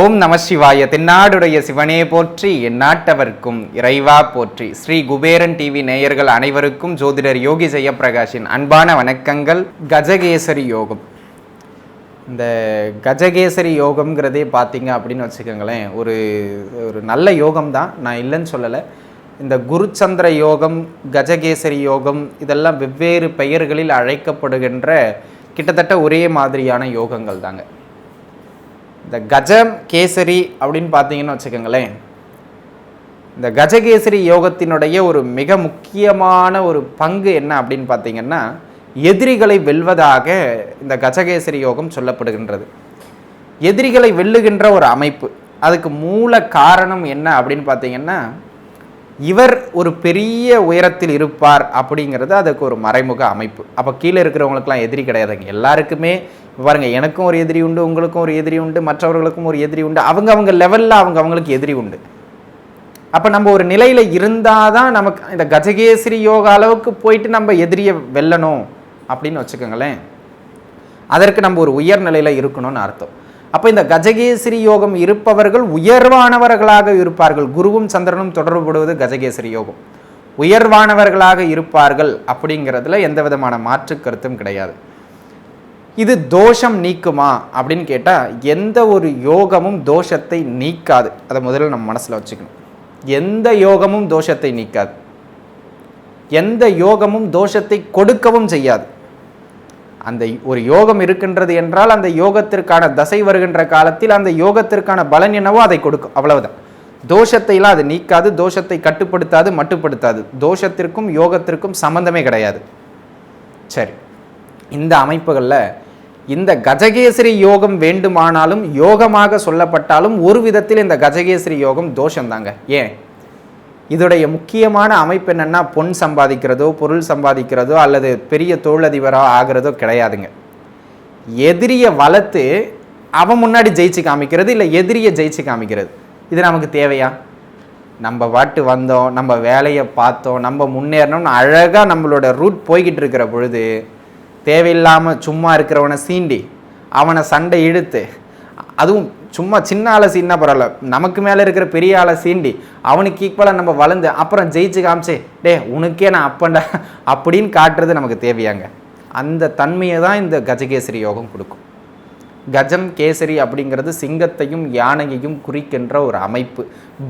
ஓம் நம சிவாய. தென்னாடுடைய சிவனே போற்றி எந்நாட்டவர்க்கும் இறைவா போற்றி. ஸ்ரீ குபேரன் டிவி நேயர்கள் அனைவருக்கும் ஜோதிடர் யோகி ஜெயப்பிரகாஷின் அன்பான வணக்கங்கள். கஜகேசரி யோகம். இந்த கஜகேசரி யோகம்ங்கிறதே பார்த்தீங்க அப்படின்னு வச்சுக்கோங்களேன் ஒரு ஒரு நல்ல யோகம் தான் நான் இல்லைன்னு சொல்லலை. இந்த குருச்சந்திர யோகம் கஜகேசரி யோகம் இதெல்லாம் வெவ்வேறு பெயர்களில் அழைக்கப்படுகின்ற கிட்டத்தட்ட ஒரே மாதிரியான யோகங்கள் தாங்க. இந்த கஜம் கேசரி அப்படின்னு பார்த்தீங்கன்னு வச்சுக்கோங்களேன். இந்த கஜகேசரி யோகத்தினுடைய ஒரு மிக முக்கியமான ஒரு பங்கு என்ன அப்படின்னு பார்த்தீங்கன்னா எதிரிகளை வெல்வதாக இந்த கஜகேசரி யோகம் சொல்லப்படுகின்றது. எதிரிகளை வெல்லுகின்ற ஒரு அமைப்பு. அதுக்கு மூல காரணம் என்ன அப்படின்னு பார்த்தீங்கன்னா இவர் ஒரு பெரிய உயரத்தில் இருப்பார் அப்படிங்கிறது அதுக்கு ஒரு மறைமுக அமைப்பு. அப்போ கீழே இருக்கிறவங்களுக்குலாம் எதிரி கிடையாதுங்க எல்லாருக்குமே பாருங்க எனக்கும் ஒரு எதிரி உண்டு உங்களுக்கும் ஒரு எதிரி உண்டு மற்றவர்களுக்கும் ஒரு எதிரி உண்டு. அவங்க அவங்க லெவலில் அவங்க அவங்களுக்கு எதிரி உண்டு. அப்போ நம்ம ஒரு நிலையில் இருந்தால் தான் நமக்கு இந்த கஜகேசரி யோகா அளவுக்கு போயிட்டு நம்ம எதிரியை வெல்லணும் அப்படின்னு வச்சுக்கோங்களேன். அதற்கு நம்ம ஒரு உயர்நிலையில் இருக்கணும்னு அர்த்தம். அப்போ இந்த கஜகேசரி யோகம் இருப்பவர்கள் உயர்வானவர்களாக இருப்பார்கள். குருவும் சந்திரனும் தொடர்புபடுவது கஜகேசரி யோகம். உயர்வானவர்களாக இருப்பார்கள் அப்படிங்கிறதுல எந்த விதமான மாற்று கருத்தும் கிடையாது. இது தோஷம் நீக்குமா அப்படின்னு கேட்டால் எந்த ஒரு யோகமும் தோஷத்தை நீக்காது. அதை முதல்ல நம்ம மனசில் வச்சுக்கணும். எந்த யோகமும் தோஷத்தை நீக்காது. எந்த யோகமும் தோஷத்தை கொடுக்கவும் செய்யாது. அந்த ஒரு யோகம் இருக்கின்றது என்றால் அந்த யோகத்திற்கான தசை வருகின்ற காலத்தில் அந்த யோகத்திற்கான பலன் என்னவோ அதை கொடுக்கும். அவ்வளவுதான். தோஷத்தைலாம் அது நீக்காது தோஷத்தை கட்டுப்படுத்தாது மட்டுப்படுத்தாது. தோஷத்திற்கும் யோகத்திற்கும் சம்பந்தமே கிடையாது. சரி. இந்த அமைப்புகளில் இந்த கஜகேசரி யோகம் வேண்டுமானாலும் யோகமாக சொல்லப்பட்டாலும் ஒரு விதத்தில் இந்த கஜகேசரி யோகம் தோஷம்தாங்க. ஏன்? இதோடைய முக்கியமான அமைப்பு என்னென்னா பொன் சம்பாதிக்கிறதோ பொருள் சம்பாதிக்கிறதோ அல்லது பெரிய தொழிலதிபராக ஆகிறதோ கிடையாதுங்க. எதிரியை வளர்த்து அவன் முன்னாடி ஜெயிச்சு காமிக்கிறது இல்லை எதிரியை ஜெயிச்சு காமிக்கிறது. இது நமக்கு தேவையா? நம்ம பாட்டு வந்தோம் நம்ம வேலையை பார்த்தோம் நம்ம முன்னேறணும்னு அழகாக நம்மளோட ரூட் போய்கிட்டு இருக்கிற பொழுது தேவையில்லாமல் சும்மா இருக்கிறவனை சீண்டி அவனை சண்டை இழுத்து அதுவும் சும்மா சின்ன ஆளை சீனா பரவாயில்ல. நமக்கு மேலே இருக்கிற பெரிய ஆளை சீண்டி அவனுக்கு ஈக்குவலாக நம்ம வளர்ந்து அப்புறம் ஜெயிச்சு காமிச்சே டே உனக்கே நான் அப்பண்டா அப்படின்னு காட்டுறது நமக்கு தேவையாங்க. அந்த தன்மையை தான் இந்த கஜகேசரி யோகம் கொடுக்கும். கஜம் கேசரி அப்படிங்கிறது சிங்கத்தையும் யானையையும் குறிக்கின்ற ஒரு அமைப்பு.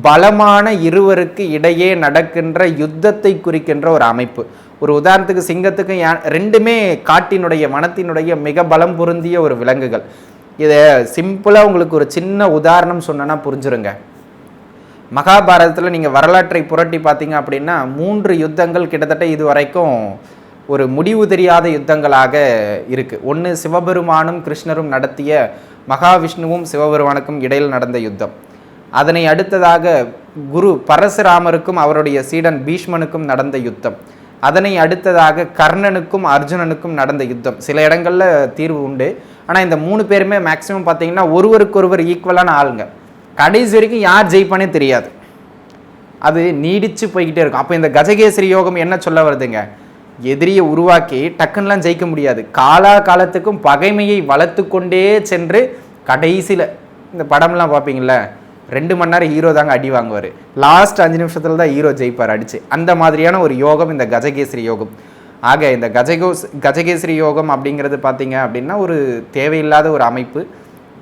பலமான இருவருக்கு இடையே நடக்கின்ற யுத்தத்தை குறிக்கின்ற ஒரு அமைப்பு. ஒரு உதாரணத்துக்கு சிங்கத்துக்கும் யா ரெண்டுமே காட்டினுடைய வனத்தினுடைய மிக பலம் பொருந்திய ஒரு விலங்குகள். இதை சிம்பிளாக உங்களுக்கு ஒரு சின்ன உதாரணம் சொன்னேன்னா புரிஞ்சுருங்க. மகாபாரதத்தில் நீங்கள் வரலாற்றை புரட்டி பார்த்தீங்க அப்படின்னா மூன்று யுத்தங்கள் கிட்டத்தட்ட இது வரைக்கும் ஒரு முடிவு தெரியாத யுத்தங்களாக இருக்குது ஒன்று சிவபெருமானும் கிருஷ்ணரும் நடத்திய மகாவிஷ்ணுவும் சிவபெருமானுக்கும் இடையில் நடந்த யுத்தம். அதனை அடுத்ததாக குரு பரசுராமருக்கும் அவருடைய சீடன் பீஷ்மனுக்கும் நடந்த யுத்தம். அதனை அடுத்ததாக கர்ணனுக்கும் அர்ஜுனனுக்கும் நடந்த யுத்தம். சில இடங்களில் தீர்வு உண்டு. ஆனால் இந்த மூணு பேருமே மேக்ஸிமம் பார்த்தீங்கன்னா ஒருவருக்கொருவர் ஈக்குவலான ஆளுங்க. கடைசி வரைக்கும் யார் ஜெயிப்பானே தெரியாது. அது நீடித்து போய்கிட்டே இருக்கும். அப்போ இந்த கஜகேசரி யோகம் என்ன சொல்ல வருதுங்க? எதிரியை உருவாக்கி டக்குன்னெலாம் ஜெயிக்க முடியாது. காலா காலத்துக்கும் பகைமையை வளர்த்து கொண்டே சென்று கடைசியில் இந்த படம்லாம் பார்ப்பீங்கள ரெண்டு மணி நேரம் ஹீரோ தாங்க அடி வாங்குவார். லாஸ்ட் அஞ்சு நிமிஷத்தில் தான் ஹீரோ ஜெயிப்பார் அடிச்சு. அந்த மாதிரியான ஒரு யோகம் இந்த கஜகேசரி யோகம். ஆக இந்த கஜகோஸ் கஜகேசரி யோகம் அப்படிங்கிறது பார்த்தீங்க அப்படின்னா ஒரு தேவையில்லாத ஒரு அமைப்பு.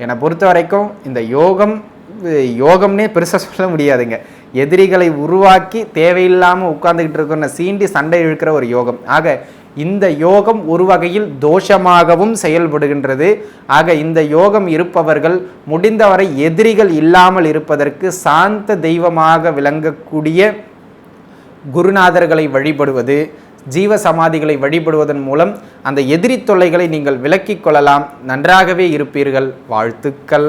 என்னை பொறுத்த வரைக்கும் இந்த யோகம் யோகம்னே பெருசாக சொல்ல முடியாதுங்க. எதிரிகளை உருவாக்கி தேவையில்லாமல் உட்கார்ந்துக்கிட்டு இருக்கிற சீண்டி சண்டை இழுக்கிற ஒரு யோகம். ஆக இந்த யோகம் ஒரு வகையில் தோஷமாகவும் செயல்படுகின்றது. ஆக இந்த யோகம் இருப்பவர்கள் முடிந்தவரை எதிரிகள் இல்லாமல் இருப்பதற்கு சாந்த தெய்வமாக விளங்கக்கூடிய குருநாதர்களை வழிபடுவது ஜீவ சமாதிகளை வழிபடுவதன் மூலம் அந்த எதிரி தொல்லைகளை நீங்கள் விலக்கிக் கொள்ளலாம். நன்றாகவே இருப்பீர்கள். வாழ்த்துக்கள்.